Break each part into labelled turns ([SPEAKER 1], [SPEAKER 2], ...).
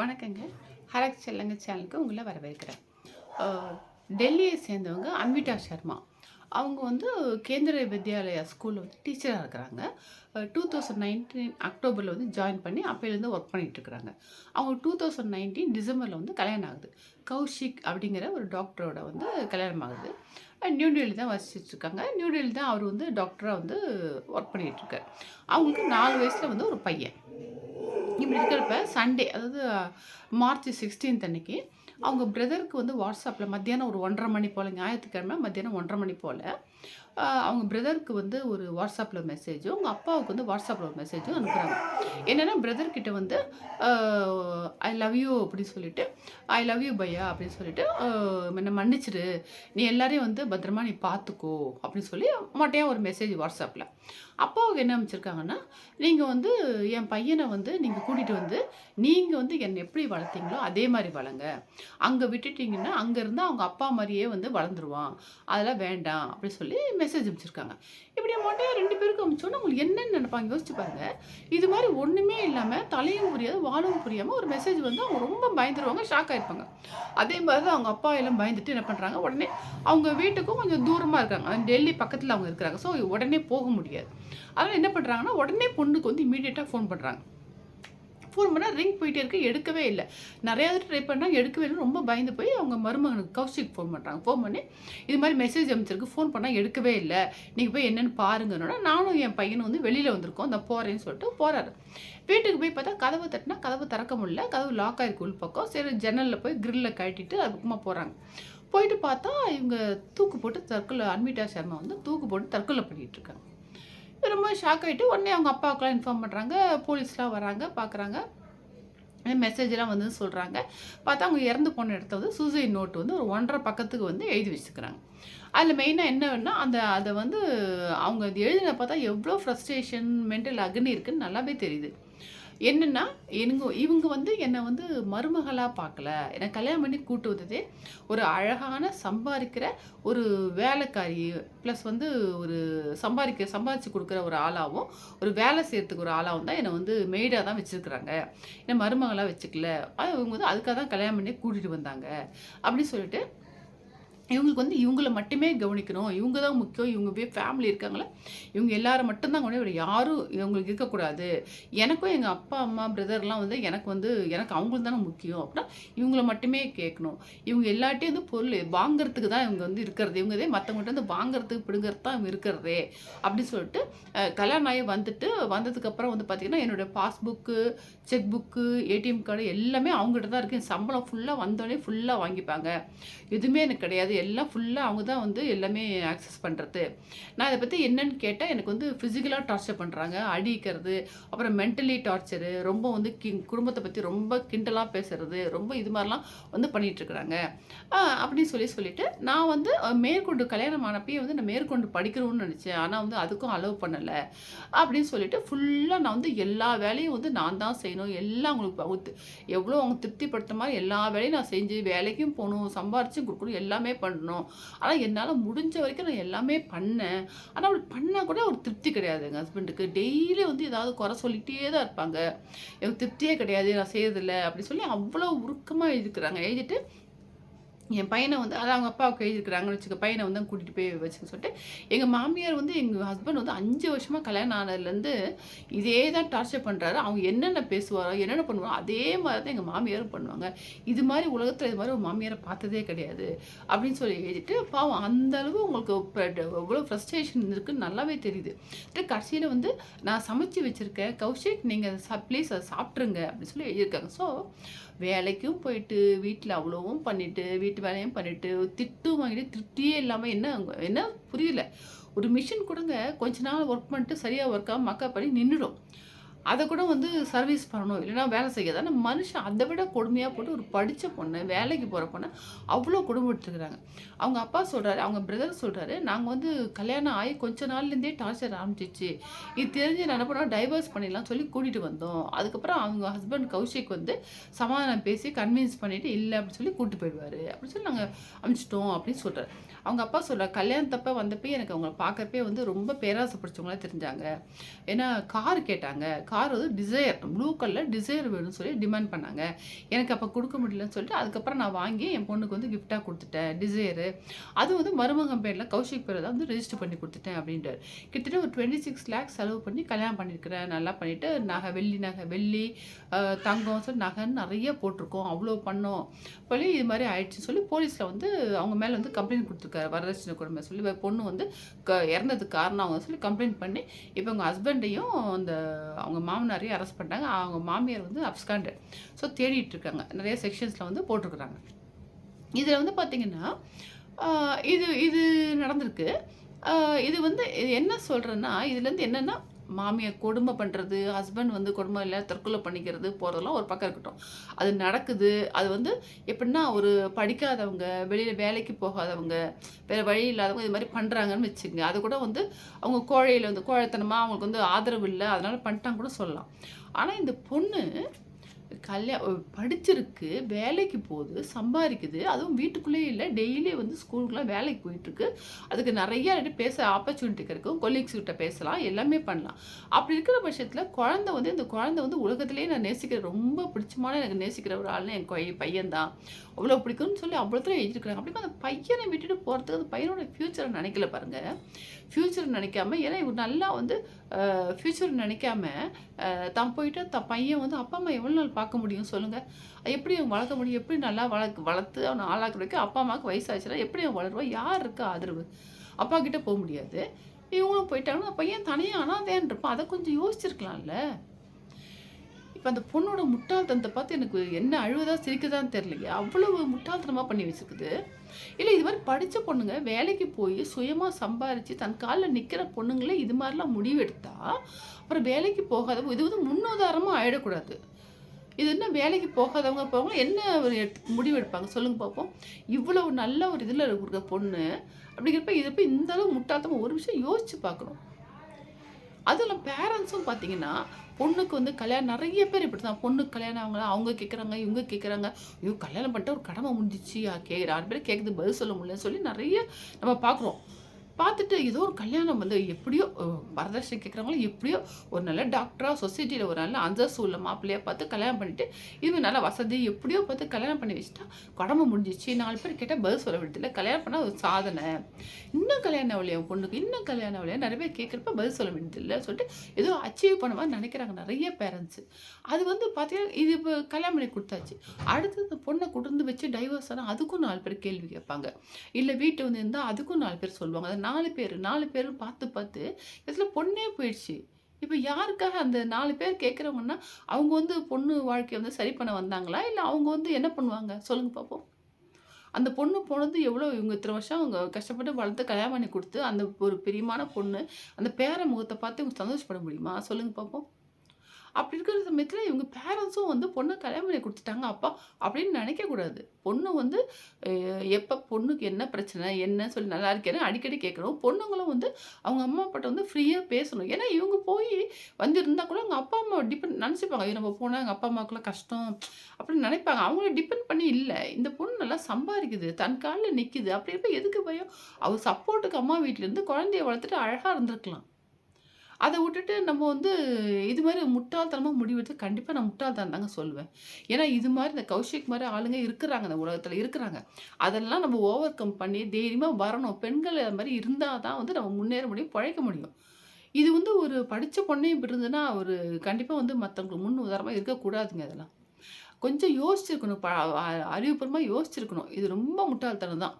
[SPEAKER 1] வணக்கங்க. ஹரக் செல்லங்க சேனலுக்கு உங்களை வரவேற்கிறேன். டெல்லியை சேர்ந்தவங்க அன்விட்டா சர்மா. அவங்க வந்து கேந்திர வித்யாலயா ஸ்கூலில் வந்து டீச்சராக இருக்கிறாங்க. டூ தௌசண்ட் நைன்டீன் அக்டோபரில் வந்து ஜாயின் பண்ணி அப்போலேருந்து ஒர்க் பண்ணிகிட்ருக்குறாங்க அவங்க டூ தௌசண்ட் நைன்டீன் டிசம்பரில் வந்து கல்யாணம் ஆகுது. கௌஷிக் அப்படிங்கிற ஒரு டாக்டரோட வந்து கல்யாணம் ஆகுது. நியூ டெல்லி தான் வசிச்சுட்டு நியூ டெல்லி தான் அவர் வந்து டாக்டராக வந்து ஒர்க் பண்ணிகிட்ருக்கார் அவங்களுக்கு நாலு வயசில் வந்து ஒரு பையன். இப்படி இருக்கிறப்ப சண்டே அதாவது uh, மார்ச் சிக்ஸ்டீன்த் அன்னைக்கு அவங்க பிரதருக்கு வந்து வாட்ஸ்அப்பில் மத்தியானம் ஒரு ஒன்றரை மணி போல் ஞாயிற்றுக்கிழமை மத்தியானம் ஒன்றரை மணி போல் அவங்க பிரதருக்கு வந்து ஒரு வாட்ஸ்அப்பில் மெசேஜும் அவங்க அப்பாவுக்கு வந்து வாட்ஸ்அப்பில் ஒரு மெசேஜும் அனுப்புகிறாங்க என்னென்னா பிரதர்கிட்ட வந்து ஐ லவ் யூ அப்படின்னு சொல்லிட்டு ஐ லவ் யூ பையா அப்படின்னு சொல்லிட்டு என்ன மன்னிச்சிடு நீ எல்லாரையும் வந்து பத்திரமா நீ பார்த்துக்கோ அப்படின்னு சொல்லி மொட்டையாக ஒரு மெசேஜ் வாட்ஸ்அப்பில் அப்பாவுக்கு என்ன அமைச்சிருக்காங்கன்னா நீங்கள் வந்து என் பையனை வந்து நீங்கள் கூட்டிகிட்டு வந்து நீங்கள் வந்து என்னை எப்படி வளர்த்தீங்களோ அதே மாதிரி வளங்க அங்கே விட்டுட்டிங்கன்னா அங்கேருந்து அவங்க அப்பா மாதிரியே வந்து வளர்ந்துருவான். அதெல்லாம் வேண்டாம் அப்படி சொல்லி மெசேஜ் அமைச்சிருக்காங்க இப்படி மொட்டையாக ரெண்டு பேருக்கும் அமைச்சோன்னா உங்களுக்கு என்னென்னு நினைப்பாங்க? யோசிச்சு பாருங்கள் இது மாதிரி ஒன்றுமே இல்லாமல் தலையும் புரியாது வாழும் புரியாமல் ஒரு மெசேஜ் வந்து அவங்க ரொம்ப பயந்துருவாங்க ஷாக் ஆகிருப்பாங்க அதே மாதிரி தான் அவங்க அப்பா எல்லாம் பயந்துட்டு என்ன பண்ணுறாங்க உடனே அவங்க வீட்டுக்கும் கொஞ்சம் தூரமாக இருக்காங்க. டெல்லி பக்கத்தில் அவங்க இருக்கிறாங்க. ஸோ உடனே போக முடியாது. அதனால் என்ன பண்ணுறாங்கன்னா உடனே பொண்ணுக்கு வந்து இமீடியட்டாக ஃபோன் பண்ணுறாங்க ஃபோன் பண்ணால் ரிங் போயிட்டே இருக்கு எடுக்கவே இல்லை. நிறையா தடவை ட்ரை பண்ணால் எடுக்கவே இல்லை ரொம்ப பயந்து போய் அவங்க மருமகனுக்கு கௌஷிக் ஃபோன் பண்ணுறாங்க ஃபோன் பண்ணி இது மாதிரி மெசேஜ் அமைச்சிருக்கு ஃபோன் பண்ணால் எடுக்கவே இல்லை. நீங்கள் போய் என்னென்னு பாருங்கன்னா நானும் என் பையனும் வந்து வெளியில் வந்திருக்கோம். அந்த போகிறேன்னு சொல்லிட்டு போகிறாரு வீட்டுக்கு போய் பார்த்தா கதவை தட்டினா கதவு திறக்க முடியல. கதவு லாக் ஆகிருக்கு உள் பக்கம். சரி ஜன்னலில் போய் கிரில்ல கட்டிட்டு அது பக்கமாக போகிறாங்க போயிட்டு பார்த்தா இவங்க தூக்கு போட்டு தற்கொலை அன்மிட்டா சர்மா வந்து தூக்கு போட்டு தற்கொலை பண்ணிகிட்டு இருக்காங்க. ரொம்ப ஷாக் ஆகிட்டு உடனே அவங்க அப்பாவுக்குலாம் இன்ஃபார்ம் பண்ணுறாங்க போலீஸ்லாம் வராங்க பார்க்குறாங்க மெசேஜெலாம் வந்து சொல்கிறாங்க பார்த்தா அவங்க இறந்து போன இடத்த வந்து சூசைட் நோட் வந்து ஒரு ஒன்றரை பக்கத்துக்கு வந்து எழுதி வச்சுக்கிறாங்க. அதில் மெயினாக என்னன்னா அந்த அதை வந்து அவங்க அது எழுதின பார்த்தா எவ்வளோ ஃப்ரஸ்ட்ரேஷன் மென்டல் அக்னி இருக்குன்னு நல்லாவே தெரியுது. என்னென்னா எனக்கு இவங்க வந்து என்னை வந்து மருமகளாக பார்க்கல. என்னை கல்யாணம் பண்ணி கூட்டு வந்ததே ஒரு அழகான சம்பாதிக்கிற ஒரு வேலைக்காரி ப்ளஸ் வந்து ஒரு சம்பாதிக்க சம்பாதிச்சு கொடுக்குற ஒரு ஆளாகவும் ஒரு வேலை செய்கிறதுக்கு ஒரு ஆளாகவும் தான் என்னை வந்து மெய்டாக தான் வச்சுருக்குறாங்க. என்னை மருமகளாக வச்சுக்கல. அது இவங்க வந்து அதுக்காக தான் கல்யாணம் பண்ணி கூட்டிகிட்டு வந்தாங்க. அப்படின்னு சொல்லிட்டு இவங்களுக்கு வந்து இவங்கள மட்டுமே கவனிக்கணும். இவங்க தான் முக்கியம். இவங்க போய் ஃபேமிலி இருக்காங்களே? இவங்க எல்லாரும் மட்டும்தான் கவனிக்கணும். யாரும் இவங்களுக்கு இருக்கக்கூடாது. எனக்கும் எங்கள் அப்பா அம்மா பிரதர்லாம் வந்து எனக்கு வந்து எனக்கு அவங்களுக்கு தானே முக்கியம். அப்படின்னா இவங்கள மட்டுமே கேட்கணும். இவங்க எல்லாட்டையும் வந்து பொருள் வாங்குறதுக்கு தான் இவங்க வந்து இருக்கிறது. இவங்க இதே மற்றவங்கள்ட்ட வந்து வாங்குறதுக்கு பிடுங்கிறது தான் இவங்க இருக்கிறதே. அப்படின்னு சொல்லிட்டு கல்யாணம் ஆகி வந்துட்டு வந்ததுக்கப்புறம் வந்து பார்த்திங்கன்னா என்னுடைய passbook cheque book ATM card எல்லாமே அவங்ககிட்ட தான் இருக்குது சம்பளம் ஃபுல்லாக வந்தோடனே ஃபுல்லாக வாங்கிப்பாங்க. எதுவுமே எனக்கு கிடையாது. எல்லாம் ஃபுல்லாக அவங்க தான் வந்து எல்லாமே ஆக்சஸ் பண்ணுறது நான் இதை பற்றி என்னன்னு கேட்டால் எனக்கு வந்து ஃபிசிக்கலாக டார்ச்சர் பண்ணுறாங்க அடிக்கிறது அப்புறம் மென்டலி டார்ச்சரு ரொம்ப வந்து கி குடும்பத்தை பற்றி ரொம்ப கிண்டலாக பேசுறது ரொம்ப இது மாதிரிலாம் வந்து பண்ணிகிட்ருக்குறாங்க அப்படின்னு சொல்லி சொல்லிவிட்டு நான் வந்து மேற்கொண்டு கல்யாணம் ஆனப்பயே வந்து நான் மேற்கொண்டு படிக்கணும்னு நினச்சேன். ஆனால் வந்து அதுக்கும் அலோவ் பண்ணலை. அப்படின்னு சொல்லிட்டு ஃபுல்லாக நான் வந்து எல்லா வேலையும் வந்து நான் தான் செய்யணும். எல்லாம் அவங்களுக்கு எவ்வளோ அவங்க திருப்திப்படுத்த மாதிரி எல்லா வேலையும் நான் செஞ்சு வேலைக்கும் போகணும் சம்பாரிச்சும் கொடுக்கணும் எல்லாமே பண்ணணும். பண்ணணும். ஆனால் என்னால் முடிஞ்ச வரைக்கும் நான் எல்லாமே பண்ணேன். ஆனால் அப்படி பண்ணால் கூட ஒரு திருப்தி கிடையாது. எங்கள் ஹஸ்பண்டுக்கு டெய்லி வந்து ஏதாவது குறை சொல்லிகிட்டே தான் இருப்பாங்க. எனக்கு திருப்தியே கிடையாது நான் செய்யறதில்ல அப்படி சொல்லி அவ்வளோ உருக்கமாக எழுதிக்கிறாங்க. எழுதிட்டு என் பையனை வந்து அதான் அவங்க அப்பாவுக்கு எழுதியிருக்கிறாங்கன்னு வச்சுக்க பையனை வந்து கூட்டிகிட்டு போய் வச்சுக்க சொல்லிட்டு எங்கள் மாமியார் வந்து எங்கள் ஹஸ்பண்ட் வந்து அஞ்சு வருஷமாக கல்யாணம் ஆனதுலேருந்து இதே தான் டார்ச்சர் பண்ணுறாரு அவங்க என்னென்ன பேசுவாரோ என்னென்ன பண்ணுவாரோ அதே மாதிரி தான் எங்கள் மாமியாரும் பண்ணுவாங்க. இது மாதிரி உலகத்தில் இது மாதிரி ஒரு மாமியாரை பார்த்ததே கிடையாது அப்படின்னு சொல்லி எழுதிட்டு பாவம் அந்த அளவு உங்களுக்கு எவ்வளோ ஃப்ரஸ்ட்ரேஷன் இருக்குன்னு நல்லாவே தெரியுது. கடைசியில் வந்து நான் சமைச்சு வச்சுருக்கேன். கௌஷிக் நீங்கள் ப்ளீஸ் அதை சாப்பிட்ருங்க அப்படின்னு சொல்லி எழுதியிருக்காங்க. ஸோ வேலைக்கும் போயிட்டு வீட்டில் அவ்வளோவும் பண்ணிவிட்டு வீட்டு வேலையும் பண்ணிட்டு திட்டும் வாங்கிட்டு திருப்தியே இல்லாமல் என்ன என்ன புரியல. ஒரு மிஷின் கொடுங்க கொஞ்ச நாள் ஒர்க் பண்ணிட்டு சரியாக ஒர்க் ஆகும் மக்கா பண்ணி நின்றுடும் அதை கூட வந்து சர்வீஸ் பண்ணணும் இல்லைன்னா வேலை செய்யாது. ஆனால் மனுஷன் அதை விட கொடுமையாக போட்டு ஒரு படித்த பொண்ணு வேலைக்கு போகிற பொண்ணு அவ்வளோ கொடுமைப்பட்டுருக்குறாங்க அவங்க அப்பா சொல்கிறாரு அவங்க பிரதர் சொல்கிறாரு நாங்கள் வந்து கல்யாணம் ஆகி கொஞ்ச நாள்லேருந்தே டார்ச்சர் ஆரம்பிச்சிச்சு இது தெரிஞ்சு நான் என்ன பண்ணோம் டைவர்ஸ் பண்ணிடலாம் சொல்லி கூட்டிகிட்டு வந்தோம். அதுக்கப்புறம் அவங்க ஹஸ்பண்ட் கௌஷிக் வந்து சமாதானம் பேசி கன்வின்ஸ் பண்ணிவிட்டு இல்லை அப்படின்னு சொல்லி கூப்பிட்டு போயிடுவார். அப்படின்னு சொல்லி நாங்கள் அனுப்பிச்சிட்டோம் அப்படின்னு சொல்கிறார் அவங்க அப்பா சொல்ல கல்யாணத்தப்ப வந்தப்போ எனக்கு அவங்கள பார்க்குறப்பே வந்து ரொம்ப பேராசை பிடிச்சவங்களா தெரிஞ்சாங்க. ஏன்னா கார் கேட்டாங்க. கார் வந்து டிசையர் ப்ளூ கலரில் டிசையர் வேணும்னு சொல்லி டிமாண்ட் பண்ணாங்க. எனக்கு அப்போ கொடுக்க முடியலன்னு சொல்லிட்டு அதுக்கப்புறம் நான் வாங்கி என் பொண்ணுக்கு வந்து கிஃப்டாக கொடுத்துட்டேன். டிசையரு அது வந்து மருமகம் பேரில் கௌஷிக் பேரில் தான் வந்து ரெஜிஸ்டர் பண்ணி கொடுத்துட்டேன் அப்படின்ட்டு கிட்டத்தட்ட ஒரு டுவெண்ட்டி சிக்ஸ் லேக்ஸ் செலவு பண்ணி கல்யாணம் பண்ணியிருக்கிறேன். நல்லா பண்ணிவிட்டு நகை வெள்ளி நகை வெள்ளி தங்கம் சொல்லி நகைன்னு நிறைய போட்டிருக்கோம். அவ்வளோ பண்ணோம். போலி இது மாதிரி ஆயிடுச்சுன்னு சொல்லி போலீஸில் வந்து அவங்க மேலே வந்து கம்ப்ளைண்ட் கொடுத்துருக்காரு வரதட்சணை கொடுமை சொல்லி. பொண்ணு வந்து க இறந்ததுக்கு காரணம் அவங்க சொல்லி கம்ப்ளைண்ட் பண்ணி இப்போ அவங்க ஹஸ்பண்டையும் அந்த அவங்க மாமனாரையும் அரெஸ்ட் பண்ணிட்டாங்க. அவங்க மாமியார் வந்து அப்ஸ்காண்டு ஸோ தேடிட்டு இருக்காங்க. நிறைய செக்ஷன்ஸில் வந்து போட்டிருக்கிறாங்க. இதில் வந்து பார்த்தீங்கன்னா இது இது நடந்திருக்கு. இது வந்து என்ன சொல்கிறேன்னா இதுலேருந்து என்னென்னா மாமியார் கொடுமை பண்ணுறது ஹஸ்பண்ட் வந்து கொடுமை இல்லை தற்கொலை பண்ணிக்கிறது போகிறதெல்லாம் ஒரு பக்கம் இருக்கட்டும். அது நடக்குது. அது வந்து எப்படின்னா ஒரு படிக்காதவங்க வெளியில் வேலைக்கு போகாதவங்க வேறு வழி இல்லாதவங்க இது மாதிரி பண்ணுறாங்கன்னு வச்சுக்கோங்க. அது கூட வந்து அவங்க கோழையில் வந்து கோழைத்தனமாக அவங்களுக்கு வந்து ஆதரவு இல்லை அதனால் பண்ணிட்டாங்க கூட சொல்லலாம். ஆனால் இந்த பொண்ணு கல்யா படிச்சிருக்கு வேலைக்கு போகுது சம்பாதிக்குது. அதுவும் வீட்டுக்குள்ளேயே இல்லை டெய்லி வந்து ஸ்கூலுக்குலாம் வேலைக்கு போயிட்டுருக்கு. அதுக்கு நிறைய பேச ஆப்பர்ச்சுனிட்டி கிடைக்கும். கொலீக்ஸ் கிட்ட பேசலாம் எல்லாமே பண்ணலாம். அப்படி இருக்கிற பட்சத்தில் குழந்தை வந்து இந்த குழந்தை வந்து உலகத்துலேயே நான் நேசிக்கிற ரொம்ப பிடிச்சமான எனக்கு நேசிக்கிற ஒரு ஆள்னு என் கொய் பையன் தான். அவ்வளோ பிடிக்கும்னு சொல்லி அவ்வளோ தூரம் எழுதிருக்கிறாங்க அப்படி அந்த பையனை விட்டுட்டு போகிறதுக்கு அந்த பையனோட ஃப்யூச்சரை நினைக்கல பாருங்கள் ஃப்யூச்சர் நினைக்காம ஏன்னா இவர் நல்லா வந்து ஃப்யூச்சர் நினைக்காம தான் போயிட்டு தான் பையன் வந்து அப்பா அம்மா எவ்வளோ நாள் பார்க்க முடியும் சொல்லுங்கள் எப்படி அவன் வளர்க்க முடியும்? எப்படி நல்லா வளர்க்க வளர்த்து அவனை ஆளாக்குறதுக்கு அப்பா அம்மாவுக்கு வயசாச்சுன்னா எப்படி அவன் வளருவான் யார் இருக்கா ஆதரவு? அப்பா கிட்டே போக முடியாது. இவங்களும் போயிட்டாங்கன்னா பையன் தனியாக அனாதேன்னு இருப்பான்? அதை கொஞ்சம் யோசிச்சிருக்கலாம்ல. இப்போ அந்த பொண்ணோட முட்டாள்தனத்தை பார்த்து எனக்கு என்ன அழுவதா சிரிக்குதான்னு தெரியலையே. அவ்வளவு முட்டாள்தனமாக பண்ணி வச்சுருக்குது. இல்லை இது மாதிரி படித்த பொண்ணுங்க வேலைக்கு போய் சுயமாக சம்பாரித்து தன் காலில் நிற்கிற பொண்ணுங்களே இது மாதிரிலாம் முடிவெடுத்தா அப்புறம் வேலைக்கு போகாத இது வந்து முன்னுதாரணமாக ஆகிடக்கூடாது இது என்ன வேலைக்கு போகாதவங்க போவாங்க என்ன ஒரு எடுத்து- முடிவு எடுப்பாங்க சொல்லுங்க பார்ப்போம் இவ்வளோ நல்ல ஒரு இதில் இருக்கிற பொண்ணு அப்படிங்கிறப்ப இது போய் இந்த அளவு முட்டாள்தமாக ஒரு விஷயம் யோசிச்சு பார்க்கணும். அதில் பேரண்ட்ஸும் பார்த்தீங்கன்னா பொண்ணுக்கு வந்து கல்யாணம் நிறைய பேர் இப்படி தான் பொண்ணுக்கு கல்யாணம் அவங்க அவங்க கேட்குறாங்க இவங்க கேட்குறாங்க ஐயோ கல்யாணம் பண்ணிட்டு ஒரு கடமை முடிஞ்சிச்சு. கே ஆறு பேர் கேட்குறது பதில் சொல்ல முடியலன்னு சொல்லி நிறைய நம்ம பார்க்குறோம். பார்த்துட்டு ஏதோ ஒரு கல்யாணம் வந்து எப்படியோ வரதட்சணை கேட்குறவங்களும் எப்படியோ ஒரு நல்ல டாக்டராக சொசைட்டியில் ஒரு நல்ல அந்தஸ்து உள்ள மாப்பிள்ளையாக பார்த்து கல்யாணம் பண்ணிட்டு இது நல்ல வசதி எப்படியோ பார்த்து கல்யாணம் பண்ணி வச்சுட்டா கடமை முடிஞ்சிச்சு நாலு பேர் கேட்டால் பதில் சொல்ல வேண்டியதில்லை. கல்யாணம் பண்ணால் ஒரு சாதனை. இன்னும் கல்யாணம் ஆகலையா பொண்ணுக்கு இன்னும் கல்யாணம் ஆகலையா நிறைய பேர் கேட்குறப்ப பதில் சொல்ல வேண்டியதில்லை சொல்லிட்டு ஏதோ அச்சீவ் பண்ண மாதிரி நினைக்கிறாங்க நிறைய பேரண்ட்ஸு அது வந்து பார்த்தீங்கன்னா இது இப்போ கல்யாணம் பண்ணி கொடுத்தாச்சு. அடுத்து பொண்ணை கொடுத்து வச்சு டைவர்ஸ் ஆனால் அதுக்கும் நாலு பேர் கேள்வி கேட்பாங்க. இல்லை வீட்டு வந்து இருந்தால் அதுக்கும் நாலு பேர் சொல்லுவாங்க. அது நாலு பேர் நாலு பேர் பார்த்து பார்த்து இதில் பொண்ணே போயிடுச்சு. இப்போ யாருக்காக அந்த நாலு பேர் கேட்குறவங்கன்னா அவங்க வந்து பொண்ணு வாழ்க்கையை வந்து சரி பண்ண வந்தாங்களா? இல்லை அவங்க வந்து என்ன பண்ணுவாங்க? சொல்லுங்கள் பார்ப்போம் அந்த பொண்ணு போனது எவ்வளோ இவங்க இத்தனை வருஷம் அவங்க கஷ்டப்பட்டு வளர்த்து கல்யாணம் பண்ணி கொடுத்து அந்த ஒரு பிரியமான பொண்ணு அந்த பேர முகத்தை பார்த்து இவங்க சந்தோஷப்பட முடியுமா? சொல்லுங்க பார்ப்போம் அப்படி இருக்கிற சமயத்தில் இவங்க பேரண்ட்ஸும் வந்து பொண்ணை கல்யாணம் பண்ணி கொடுத்துட்டாங்க. அப்பா அப்படின்னு நினைக்கக்கூடாது பொண்ணு வந்து எப்போ பொண்ணுக்கு என்ன பிரச்சனை என்ன சொல்லி நல்லா இருக்கேன்னு அடிக்கடி கேட்கணும். பொண்ணுங்களும் வந்து அவங்க அம்மா அப்பாட்ட வந்து ஃப்ரீயாக பேசணும். ஏன்னா இவங்க போய் வந்து இருந்தால் கூட அவங்க அப்பா அம்மா டிபெண்ட் நினச்சிப்பாங்க. ஐயோ நம்ம போனால் எங்கள் அப்பா அம்மாவுக்குலாம் கஷ்டம் அப்படின்னு நினைப்பாங்க. அவங்கள டிபெண்ட் பண்ணி இல்லை. இந்த பொண்ணு நல்லா சம்பாதிக்குது. தன் காலில் நிற்கிது அப்படி இருப்ப எதுக்கு பயம்? அவர் சப்போர்ட்டுக்கு அம்மா வீட்டிலேருந்து குழந்தைய வளர்த்துட்டு அழகாக இருந்திருக்கலாம். அதை விட்டுட்டு நம்ம வந்து இது மாதிரி முட்டாள்தனமாக முடிவெடுத்து கண்டிப்பாக நான் முட்டாள்தான் தாங்க சொல்லுவேன். ஏன்னா இது மாதிரி இந்த கௌஷிக் மாதிரி ஆளுங்க இருக்கிறாங்க இந்த உலகத்தில் இருக்கிறாங்க. அதெல்லாம் நம்ம ஓவர் கம் பண்ணி தைரியமாக வரணும். பெண்கள் அது மாதிரி இருந்தால் தான் வந்து நம்ம முன்னேற முடியும் பழைக்க முடியும். இது வந்து ஒரு படித்த பொண்ணே இப்படி இருந்ததுன்னா ஒரு கண்டிப்பாக வந்து மற்றவங்களுக்கு முன் உதாரணமாக இருக்கக்கூடாதுங்க அதெல்லாம் கொஞ்சம் யோசிச்சிருக்கணும் ப அ- அறிவுபூர்வமாக யோசிச்சிருக்கணும். இது ரொம்ப முட்டாள்தனம் தான்.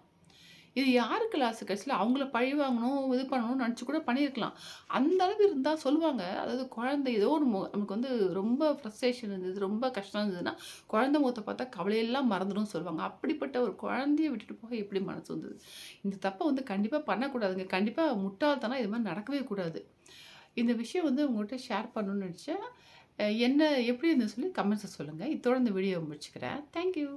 [SPEAKER 1] இது யாருக்கு லாஸ்ட் கடைசியில் அவங்கள பழி வாங்கணும் இது பண்ணணும்னு நினச்சி கூட பண்ணியிருக்கலாம். அந்த அளவு இருந்தால் சொல்லுவாங்க. அதாவது குழந்தை ஏதோ ஒரு நமக்கு வந்து ரொம்ப ஃப்ரஸ்ட்ரேஷன் இருந்தது ரொம்ப கஷ்டம் இருந்ததுன்னா குழந்தை முகத்தை பார்த்தா கவலையெல்லாம் மறந்துடும் சொல்லுவாங்க. அப்படிப்பட்ட ஒரு குழந்தைய விட்டுட்டு போக எப்படி மனசு வந்தது? இந்த தப்பை வந்து கண்டிப்பாக பண்ணக்கூடாதுங்க. கண்டிப்பாக முட்டாள்தானா இது மாதிரி நடக்கவே கூடாது. இந்த விஷயம் வந்து உங்கள்கிட்ட ஷேர் பண்ணணும்னு நினச்சேன். என்ன எப்படி இருந்தது சொல்லி கமெண்ட்ஸை சொல்லுங்கள் இதோட இந்த வீடியோ முடிச்சுக்கிறேன். தேங்க்யூ